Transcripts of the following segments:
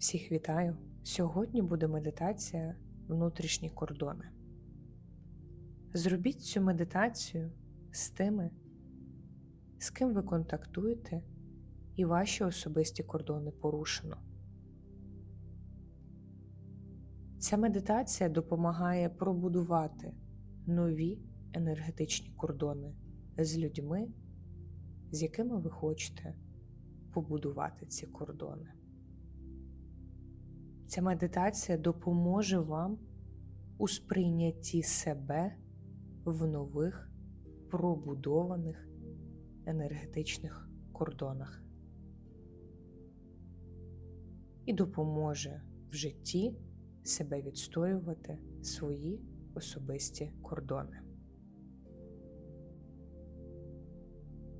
Всіх вітаю! Сьогодні буде медитація внутрішні кордони. Зробіть цю медитацію з тими, з ким ви контактуєте, і ваші особисті кордони порушено. Ця медитація допомагає пробудувати нові енергетичні кордони з людьми, з якими ви хочете побудувати ці кордони. Ця медитація допоможе вам у сприйнятті себе в нових пробудованих енергетичних кордонах і допоможе в житті себе відстоювати свої особисті кордони.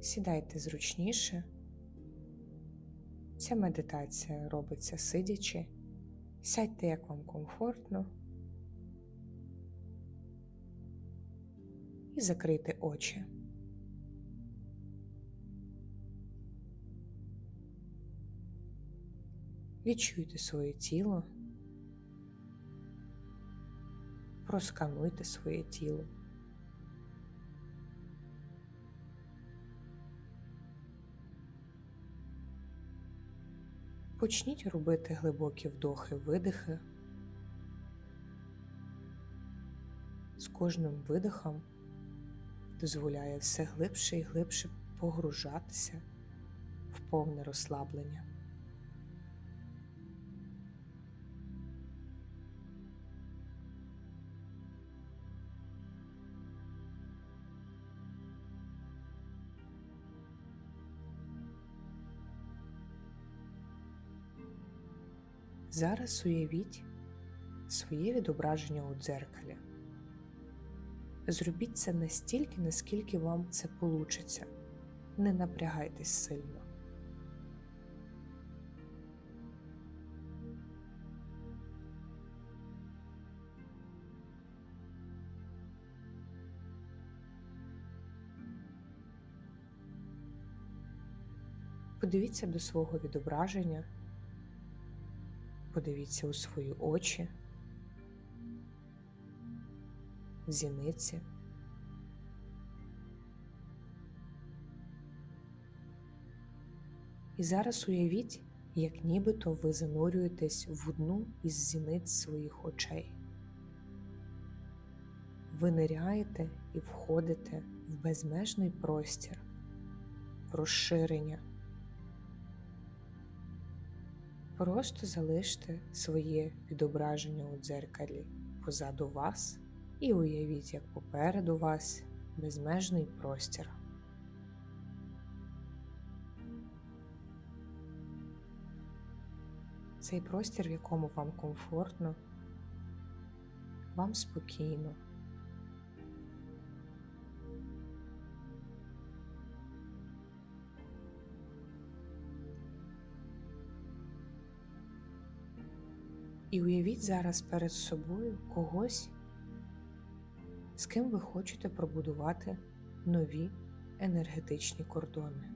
Сідайте зручніше. Ця медитація робиться сидячи. Сядьте, як вам комфортно. І закрийте очі. Відчуйте своє тіло. Проскануйте своє тіло. Почніть робити глибокі вдохи-видихи. З кожним видихом дозволяє все глибше і глибше погружатися в повне розслаблення. Зараз уявіть своє відображення у дзеркалі. Зробіть це настільки, наскільки вам це получиться. Не напрягайтесь сильно. Подивіться до свого відображення. Подивіться у свої очі, зіниці. І зараз уявіть, як нібито ви занурюєтесь в одну із зіниць своїх очей. Ви ниряєте і входите в безмежний простір, в розширення. Просто залиште своє відображення у дзеркалі позаду вас і уявіть, як попереду вас безмежний простір. Цей простір, в якому вам комфортно, вам спокійно. І уявіть зараз перед собою когось, з ким ви хочете пробудувати нові енергетичні кордони,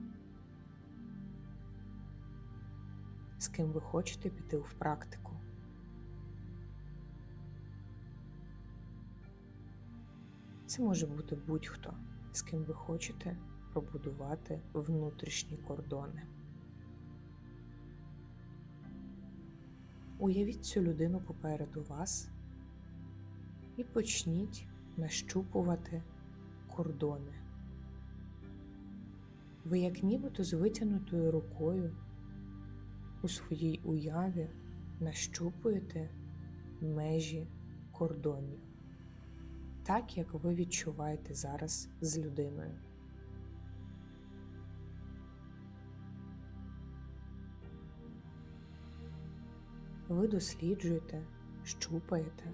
з ким ви хочете піти в практику. Це може бути будь-хто, з ким ви хочете пробудувати внутрішні кордони. Уявіть цю людину попереду вас і почніть нащупувати кордони. Ви, як нібито з витягнутою рукою у своїй уяві нащупуєте межі кордонів, так як ви відчуваєте зараз з людиною. Ви досліджуєте, щупаєте,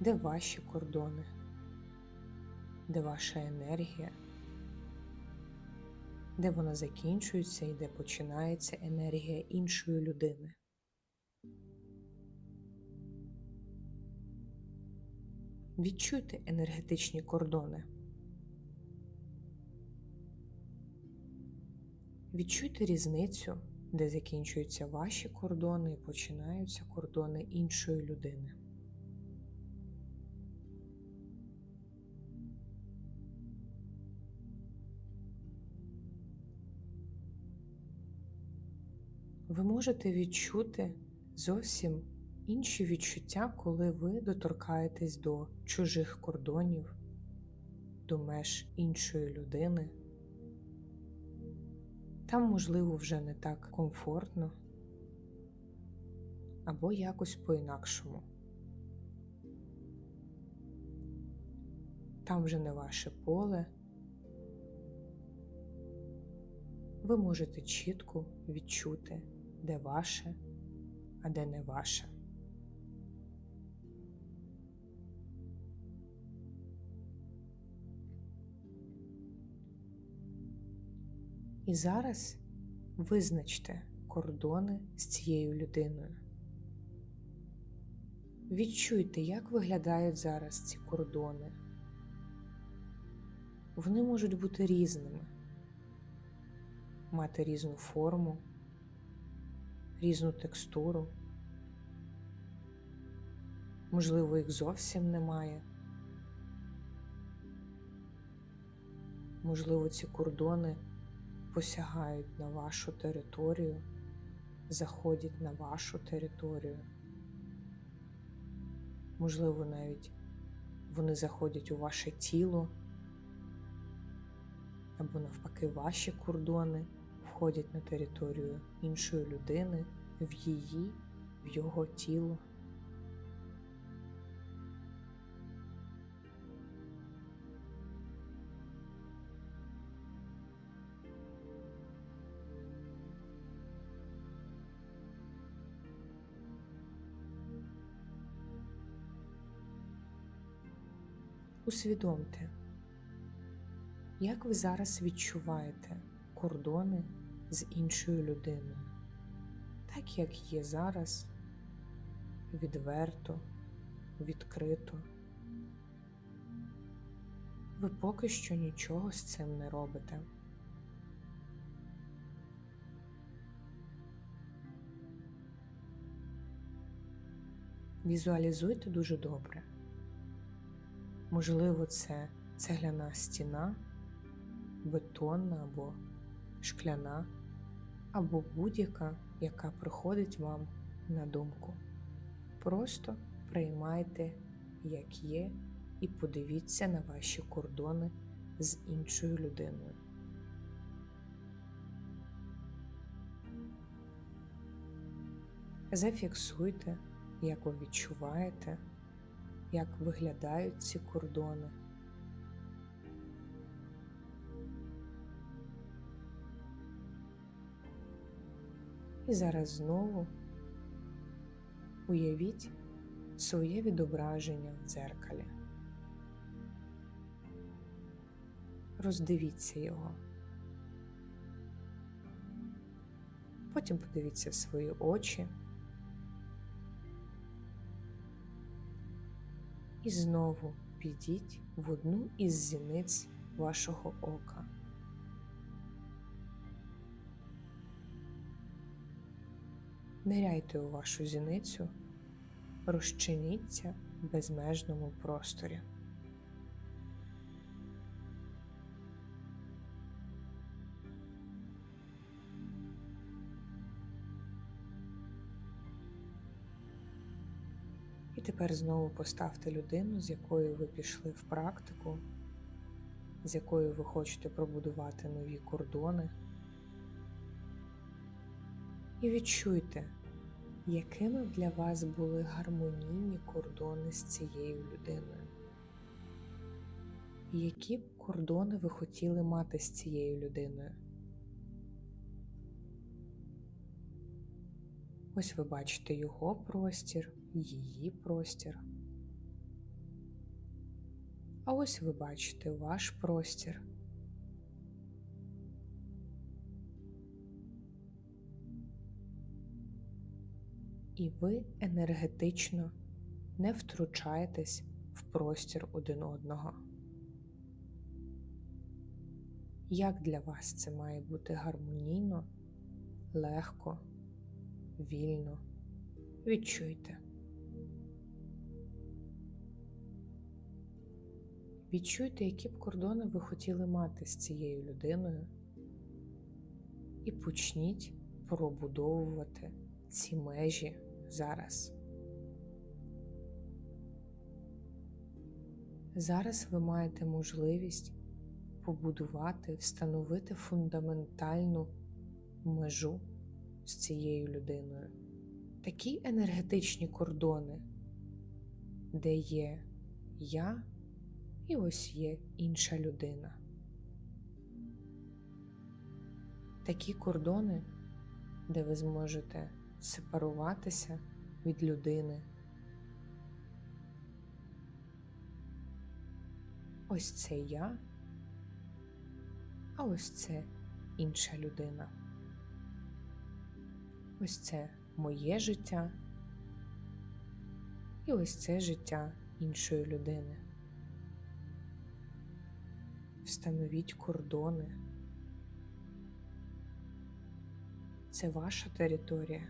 де ваші кордони, де ваша енергія, де вона закінчується і де починається енергія іншої людини. Відчуйте енергетичні кордони. Відчуйте різницю де закінчуються ваші кордони і починаються кордони іншої людини. Ви можете відчути зовсім інші відчуття, коли ви доторкаєтесь до чужих кордонів, до меж іншої людини. Там, можливо, вже не так комфортно або якось по-інакшому. Там вже не ваше поле. Ви можете чітко відчути, де ваше, а де не ваше. І зараз визначте кордони з цією людиною. Відчуйте, як виглядають зараз ці кордони. Вони можуть бути різними, мати різну форму, різну текстуру. Можливо, їх зовсім немає. Можливо, ці кордони посягають на вашу територію, заходять на вашу територію. Можливо, навіть вони заходять у ваше тіло, або навпаки, ваші кордони входять на територію іншої людини, в її, в його тіло. Усвідомте, як ви зараз відчуваєте кордони з іншою людиною, так як є зараз, відверто, відкрито. Ви поки що нічого з цим не робите. Візуалізуйте дуже добре. Можливо, це цегляна стіна, бетонна або шкляна, або будь-яка, яка приходить вам на думку. Просто приймайте, як є, і подивіться на ваші кордони з іншою людиною. Зафіксуйте, як ви відчуваєте як виглядають ці кордони. І зараз знову уявіть своє відображення в дзеркалі. Роздивіться його. Потім подивіться в свої очі. І знову підіть в одну із зіниць вашого ока. Ниряйте у вашу зіницю, розчиніться в безмежному просторі. І тепер знову поставте людину, з якою ви пішли в практику, з якою ви хочете пробудувати нові кордони. І відчуйте, якими для вас були гармонійні кордони з цією людиною. Які б кордони ви хотіли мати з цією людиною. Ось ви бачите його простір, її простір. А ось ви бачите ваш простір. І ви енергетично не втручаєтесь в простір один одного. Як для вас це має бути гармонійно, легко, вільно. Відчуйте. Відчуйте, які б кордони ви хотіли мати з цією людиною, і почніть пробудовувати ці межі зараз. Зараз ви маєте можливість побудувати, встановити фундаментальну межу з цією людиною. Такі енергетичні кордони, де є я і ось є інша людина. Такі кордони, де ви зможете сепаруватися від людини. Ось це я, а ось це інша людина. Ось це моє життя і ось це життя іншої людини. Встановіть кордони. Це ваша територія.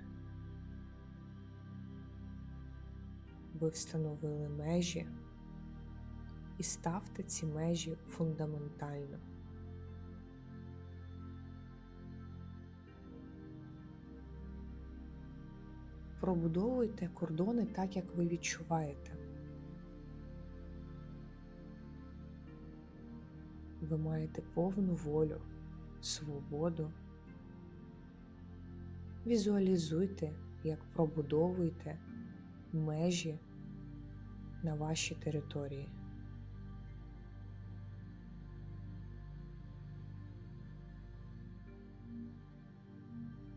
Ви встановили межі і ставте ці межі фундаментально. Пробудовуйте кордони так, як ви відчуваєте. Ви маєте повну волю, свободу. Візуалізуйте, як пробудовуєте межі на вашій території.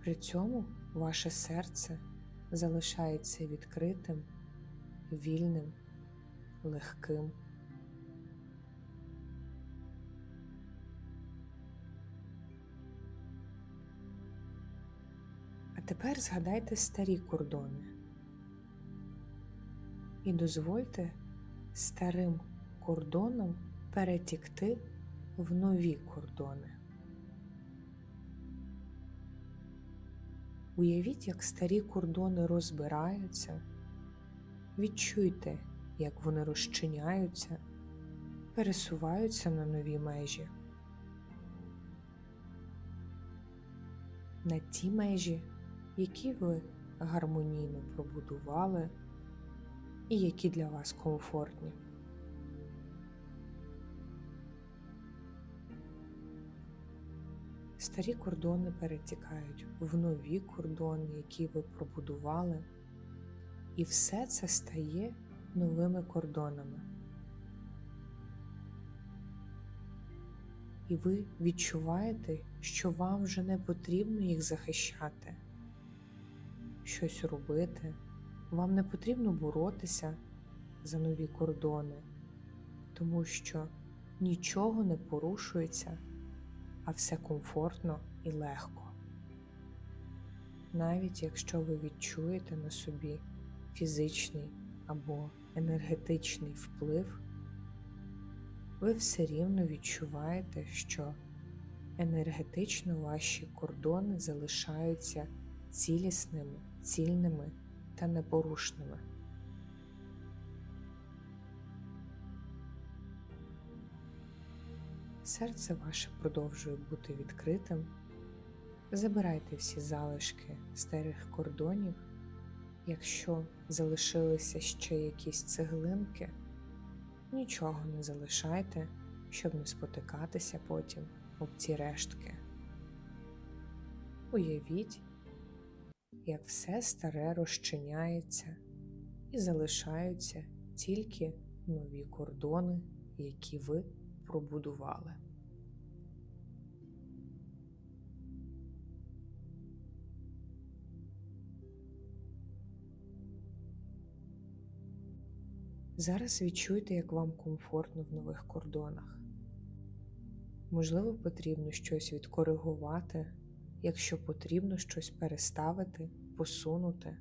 При цьому ваше серце залишається відкритим, вільним, легким. Тепер згадайте старі кордони і дозвольте старим кордонам перетікти в нові кордони. Уявіть, як старі кордони розбираються, відчуйте, як вони розчиняються, пересуваються на нові межі. На ті межі, які ви гармонійно пробудували і які для вас комфортні. Старі кордони перетікають в нові кордони, які ви пробудували, і все це стає новими кордонами. І ви відчуваєте, що вам вже не потрібно їх захищати, щось робити, вам не потрібно боротися за нові кордони, тому що нічого не порушується а все комфортно і легко. Навіть якщо ви відчуєте на собі фізичний або енергетичний вплив, ви все рівно відчуваєте, що енергетично ваші кордони залишаються цілісними, цільними та непорушними. серце ваше продовжує бути відкритим. Забирайте всі залишки старих кордонів. Якщо залишилися ще якісь цеглинки, нічого не залишайте, щоб не спотикатися потім об ці рештки. Уявіть, як все старе розчиняється і залишаються тільки нові кордони, які ви пробудували. Зараз відчуйте, як вам комфортно в нових кордонах. Можливо, потрібно щось відкоригувати, якщо потрібно щось переставити, посунути.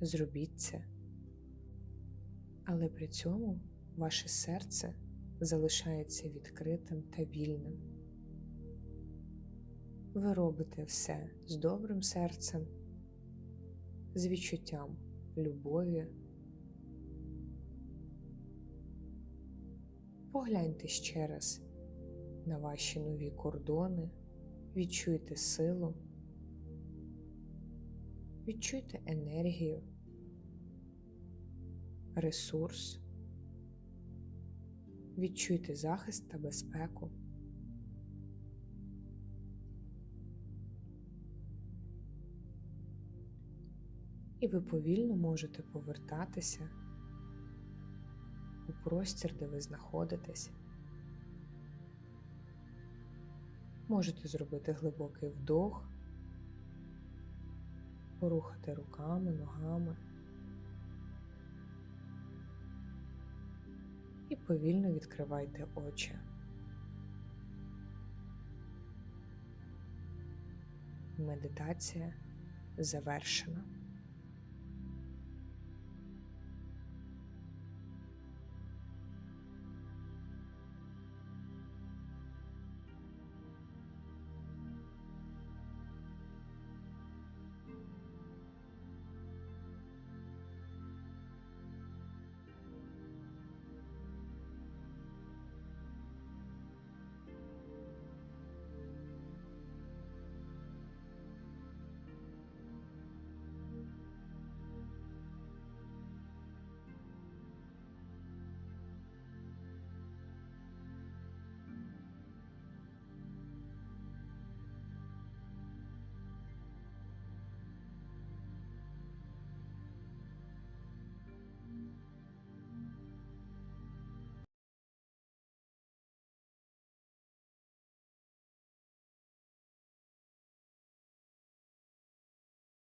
Зробіть це. Але при цьому ваше серце залишається відкритим та вільним. Ви робите все з добрим серцем, з відчуттям любові. Погляньте ще раз на ваші нові кордони, відчуйте силу, відчуйте енергію, ресурс, відчуйте захист та безпеку. І ви повільно можете повертатися у простір, де ви знаходитесь. Можете зробити глибокий вдох, порухати руками, ногами і повільно відкривайте очі. Медитація завершена.